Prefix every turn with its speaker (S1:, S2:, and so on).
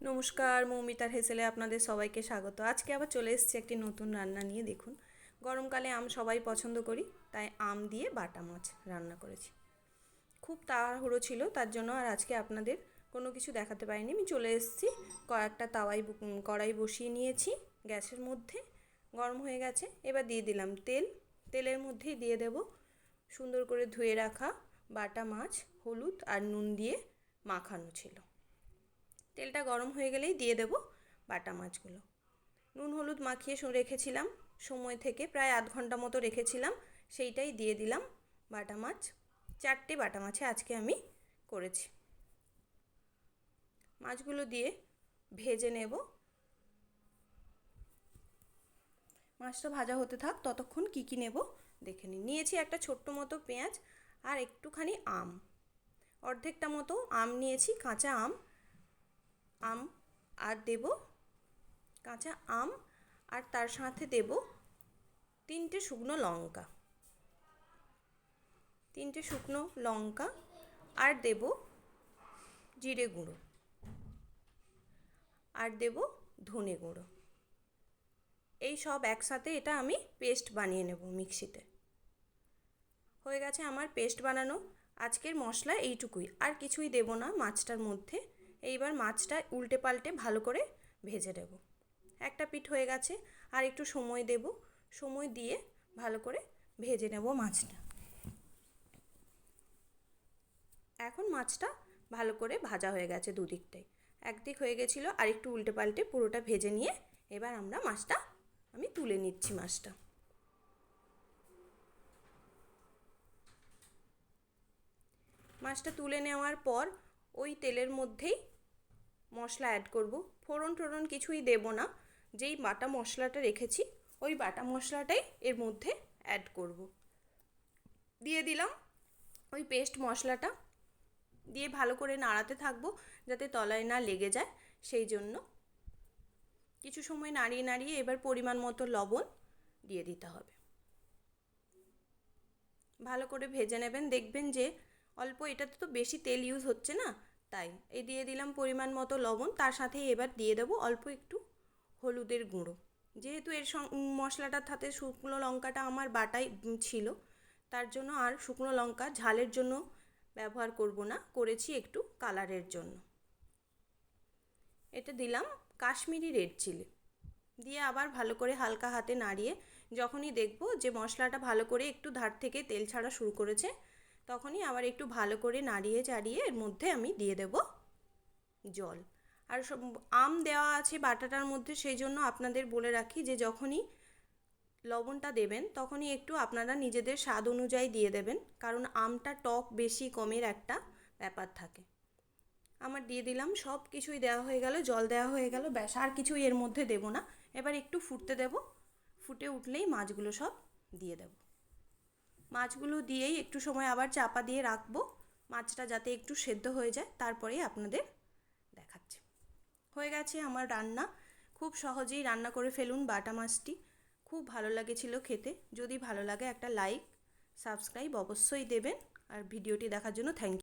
S1: নমস্কার, মৌমিতার হেসেলে আপনাদের সবাইকে স্বাগত। আজকে আবার চলে এসেছি একটি নতুন রান্না নিয়ে, দেখুন। গরমকালে আম সবাই পছন্দ করি, তাই আম দিয়ে বাটা মাছ রান্না করেছি। খুব তাড়াহুড়ো ছিল, তার জন্য আর আজকে আপনাদের কোনো কিছু দেখাতে পারিনি। আমি চলে এসেছি, কয়েকটা তাওয়াই কড়াই বসিয়ে নিয়েছি, গ্যাসের মধ্যে, গরম হয়ে গেছে। এবার দিয়ে দিলাম তেল, তেলের মধ্যেই দিয়ে দেব সুন্দর করে ধুয়ে রাখা বাটা মাছ, হলুদ আর নুন দিয়ে মাখানো ছিল। তেলটা গরম হয়ে গেলেই দিয়ে দেব বাটা মাছগুলো। নুন, হলুদ মাখিয়ে রেখেছিলাম, সময় থেকে প্রায় আধ ঘণ্টা মতো রেখেছিলাম, সেইটাই দিয়ে দিলাম বাটা মাছ। চারটে বাটা মাছে আজকে আমি করেছি। মাছগুলো দিয়ে ভেজে নেব। মাছটা ভাজা হতে থাক, ততক্ষণ কী কী নেব দেখে নিই। নিয়েছি একটা ছোট্ট মতো পেঁয়াজ আর একটুখানি আম। অর্ধেকটা মতো আম নিয়েছি, কাঁচা আম। আম আর দেব কাঁচা আম আর তার সাথে দেব তিনটে শুকনো লঙ্কা। তিনটে শুকনো লঙ্কা আর দেব জিরে গুঁড়ো। আর দেব ধনে গুঁড়ো। এই সব একসাথে এটা আমি পেস্ট বানিয়ে নেব মিক্সিতে। হয়ে গেছে আমার পেস্ট বানানো। আজকের মশলা এইটুকুই। আর কিছুই দেব না মাছটার মধ্যে। এইবার মাছটা উল্টে পাল্টে ভালো করে ভেজে নেব। একটা পিঠ হয়ে গেছে, আর একটু সময় দেব। সময় দিয়ে ভালো করে ভেজে নেব মাছটা। এখন মাছটা ভালো করে ভাজা হয়ে গেছে দুদিকটাই। একদিক হয়ে গেছিল, আর একটু উল্টে পাল্টে পুরোটা ভেজে নিয়ে এবার আমরা মাছটা, আমি তুলে নিচ্ছি মাছটা। মাছটা তুলে নেওয়ার পর ওই তেলের মধ্যেই মশলা অ্যাড করব। ফোড়ন টোড়ন কিছুই দেব না। যেই বাটা মশলাটা রেখেছি, ওই বাটা মশলাটাই এর মধ্যে অ্যাড করব। দিয়ে দিলাম ওই পেস্ট মশলাটা। দিয়ে ভালো করে নাড়াতে থাকব যাতে তলায় না লেগে যায়, সেই জন্য। কিছু সময় নাড়িয়ে নাড়িয়ে এবার পরিমাণ মতো লবণ দিয়ে দিতে হবে। ভালো করে ভেজে নেবেন। দেখবেন যে অল্প এটাতে তো বেশি তেল ইউজ হচ্ছে না। তাই এই দিয়ে দিলাম পরিমাণ মতো লবণ, তার সাথে এবার দিয়ে দেবো অল্প একটু হলুদের গুঁড়ো। যেহেতু এর মশলাটার সাথে শুকনো লঙ্কাটা আমার বাটাই ছিল, তার জন্য আর শুকনো লঙ্কা ঝালের জন্য ব্যবহার করব না, করেছি একটু কালারের জন্য। এটা দিলাম কাশ্মীরি রেড চিলি। দিয়ে আবার ভালো করে হালকা হাতে নাড়িয়ে যখনই দেখব যে মশলাটা ভালো করে একটু ধার থেকে তেল ছাড়া শুরু করেছে তখনই আবার একটু ভালো করে নাড়িয়ে চাড়িয়ে এর মধ্যে আমি দিয়ে দেব জল। আর সব আম দেওয়া আছে বাটাটার মধ্যে, সেই জন্য আপনাদের বলে রাখি যে যখনই লবণটা দেবেন, তখনই একটু আপনারা নিজেদের স্বাদ অনুযায়ী দিয়ে দেবেন, কারণ আমটা টক বেশি কমের একটা ব্যাপার থাকে। আমার দিয়ে দিলাম, সব কিছুই দেওয়া হয়ে গেল, জল দেওয়া হয়ে গেল, ব্যাস, আর কিছুই এর মধ্যে দেব না। এবার একটু ফুটতে দেব, ফুটে উঠলেই মাছগুলো সব দিয়ে দেব। মাছগুলো দিয়েই একটু সময় আবার চাপা দিয়ে রাখব। মাছটা যাতে একটু সেদ্ধ হয়ে যায়, তারপরেই আপনাদের দেখাচ্ছি। হয়ে গেছে আমার রান্না। খুব সহজেই রান্না করে ফেলুন বাটা মাছটি। খুব ভালো লাগেছিল খেতে। যদি ভালো লাগে একটা লাইক, সাবস্ক্রাইব অবশ্যই দেবেন। আর ভিডিওটি দেখার জন্য থ্যাংক ইউ।